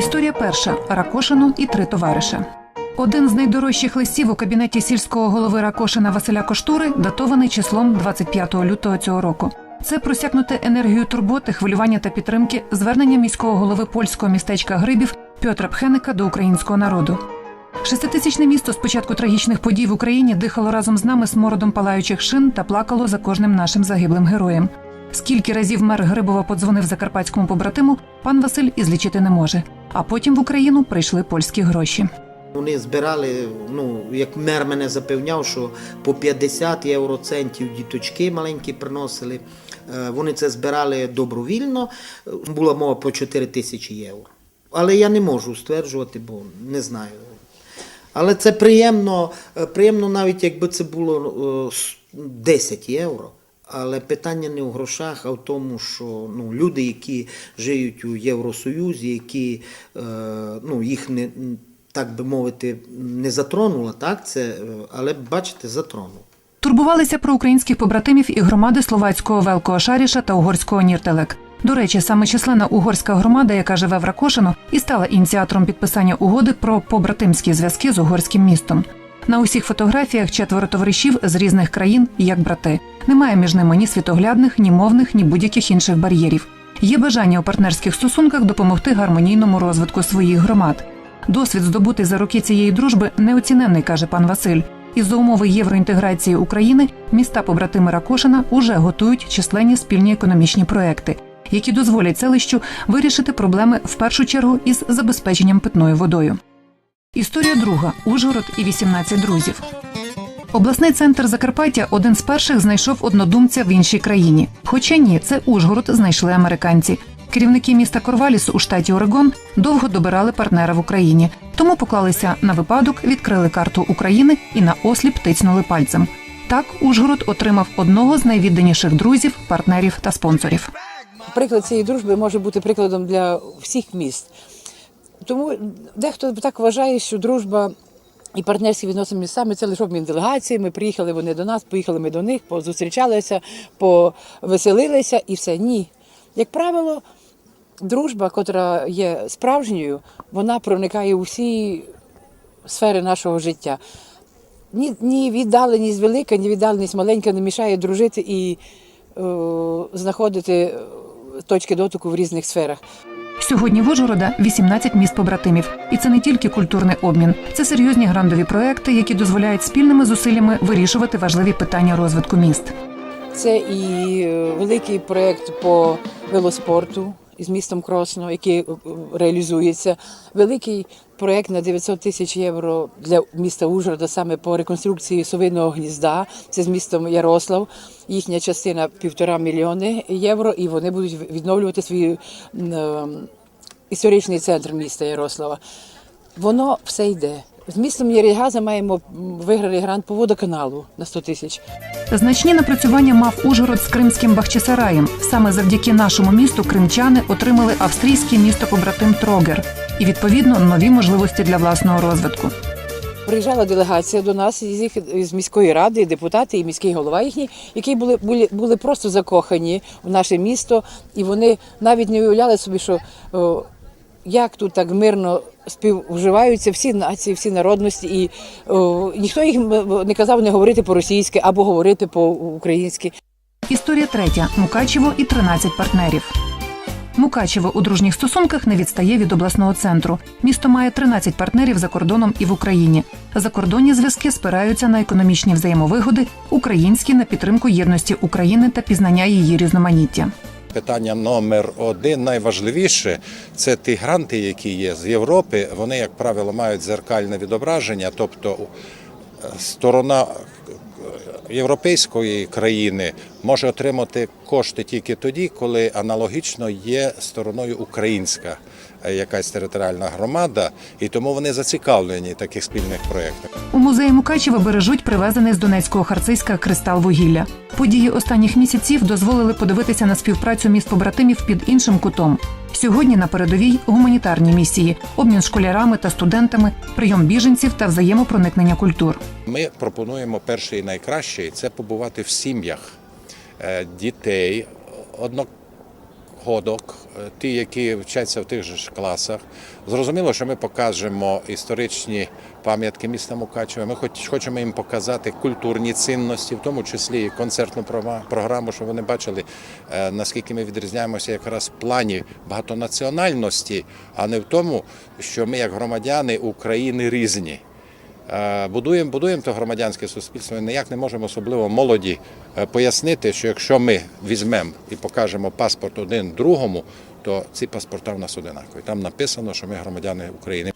Історія перша Ракошино і три товариша. Один з найдорожчих листів у кабінеті сільського голови Ракошина Василя Коштури датований числом 25 лютого цього року. Це просякнуте енергією турботи, хвилювання та підтримки звернення міського голови польського містечка Грибів Пьотра Пхеника до українського народу. Шеститисячне місто з початку трагічних подій в Україні дихало разом з нами смородом палаючих шин та плакало за кожним нашим загиблим героєм. Скільки разів мер Грибова подзвонив закарпатському побратиму, пан Василь і злічити не може. А потім в Україну прийшли польські гроші. Вони збирали, ну як мер мене запевняв, що по 50 євроцентів діточки маленькі приносили. Е, Вони це збирали добровільно. Е, Була мова про 4 тисячі євро. Але я не можу стверджувати, бо не знаю. Але це приємно, е, приємно навіть якби це було е, 10 євро. Але питання не в грошах, а в тому, що ну, люди, які живуть у Євросоюзі, які е, ну, їх не так би мовити не затронуло, так це, е, але бачите, затронуло. Турбувалися про українських побратимів і громади словацького Велкого Шаріша та угорського Ніртелек. До речі, саме численна угорська громада, яка живе в Ракошино, і стала ініціатором підписання угоди про побратимські зв'язки з угорським містом. На усіх фотографіях четверо товаришів з різних країн як брати. Немає між ними ні світоглядних, ні мовних, ні будь-яких інших бар'єрів. Є бажання у партнерських стосунках допомогти гармонійному розвитку своїх громад. Досвід здобутий за роки цієї дружби неоціненний, каже пан Василь. І за умови євроінтеграції України міста побратими Ракошина уже готують численні спільні економічні проекти, які дозволять селищу вирішити проблеми в першу чергу із забезпеченням питною водою. Історія друга Ужгород і 18 друзів. Обласний центр Закарпаття один з перших знайшов однодумця в іншій країні. Хоча ні, це Ужгород знайшли американці. Керівники міста Корваліс у штаті Орегон довго добирали партнера в Україні, тому поклалися на випадок, відкрили карту України і на осліп тицнули пальцем. Так Ужгород отримав одного з найвідданіших друзів, партнерів та спонсорів. Приклад цієї дружби може бути прикладом для всіх міст. Тому дехто так вважає, що дружба і партнерські відносини між містами це лише обмін делегаціями. Приїхали вони до нас, поїхали ми до них, позустрічалися, повеселилися і все. Ні. Як правило, дружба, котра є справжньою, вона проникає у всі сфери нашого життя. Ні, ні віддаленість велика, ні віддаленість маленька не мішає дружити і е, знаходити е, точки дотику в різних сферах. Сьогодні в Ужгорода 18 міст побратимів, і це не тільки культурний обмін, це серйозні грандові проекти, які дозволяють спільними зусиллями вирішувати важливі питання розвитку міст. Це і е, великий проект по велоспорту із містом Кросно, який е, реалізується. Великий проєкт на 900 тисяч євро для міста Ужгорода саме по реконструкції совиного гнізда. Це з містом Ярослав. Їхня частина півтора мільйони євро, і вони будуть відновлювати свій е, історичний центр міста Ярослава. Воно все йде. З містом Єрігаза маємо виграли грант по водоканалу на 100 тисяч. Значні напрацювання мав Ужгород з кримським Бахчисараєм. Саме завдяки нашому місту кримчани отримали австрійське місто побратим Трогер і відповідно нові можливості для власного розвитку. Приїжджала делегація до нас із їх з міської ради, депутати, і міський голова їхній, які були, були, були просто закохані в наше місто, і вони навіть не уявляли собі, що о, як тут так мирно співвживаються всі нації, всі народності, і о, ніхто їх не казав не говорити по-російськи або говорити по-українськи. Історія третя Мукачево і 13 партнерів. Мукачево у дружніх стосунках не відстає від обласного центру. Місто має 13 партнерів за кордоном і в Україні. Закордонні зв'язки спираються на економічні взаємовигоди, українські на підтримку єдності України та пізнання її різноманіття. Питання номер один найважливіше це ті гранти, які є з Європи. Вони, як правило, мають зеркальне відображення, тобто е, сторона європейської країни може отримати кошти тільки тоді, коли аналогічно є стороною українська е, якась територіальна громада, і тому вони зацікавлені в таких спільних проєктах. У музеї Мукачева бережуть привезений з Донецького Харциська кристал вугілля. Події останніх місяців дозволили подивитися на співпрацю міст побратимів під іншим кутом. Сьогодні на передовій гуманітарні місії, обмін школярами та студентами, прийом біженців та взаємопроникнення культур. Ми пропонуємо перше і найкраще це побувати в сім'ях е, дітей, годок, е, ті, які вчаться в тих же ж класах. Зрозуміло, що ми покажемо історичні пам'ятки міста Мукачева. Ми хоч хочемо їм показати культурні цінності, в тому числі і концертну програму, щоб вони бачили, е, наскільки ми відрізняємося якраз в плані багатонаціональності, а не в тому, що ми, як громадяни України, різні. Е, Будуємо, будуємо то громадянське суспільство. і ніяк не можемо особливо молоді е, пояснити, що якщо ми візьмемо і покажемо паспорт один другому, то ці паспорта в нас одинакові. Там написано, що ми громадяни України.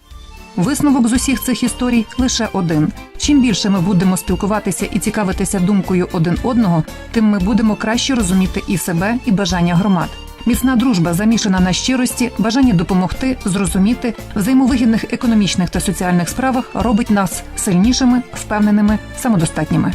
Висновок з усіх цих історій лише один: чим більше ми будемо спілкуватися і цікавитися думкою один одного, тим ми будемо краще розуміти і себе, і бажання громад. Міцна дружба замішана на щирості, бажанні допомогти, зрозуміти, взаємовигідних економічних та соціальних справах робить нас сильнішими, впевненими, самодостатніми.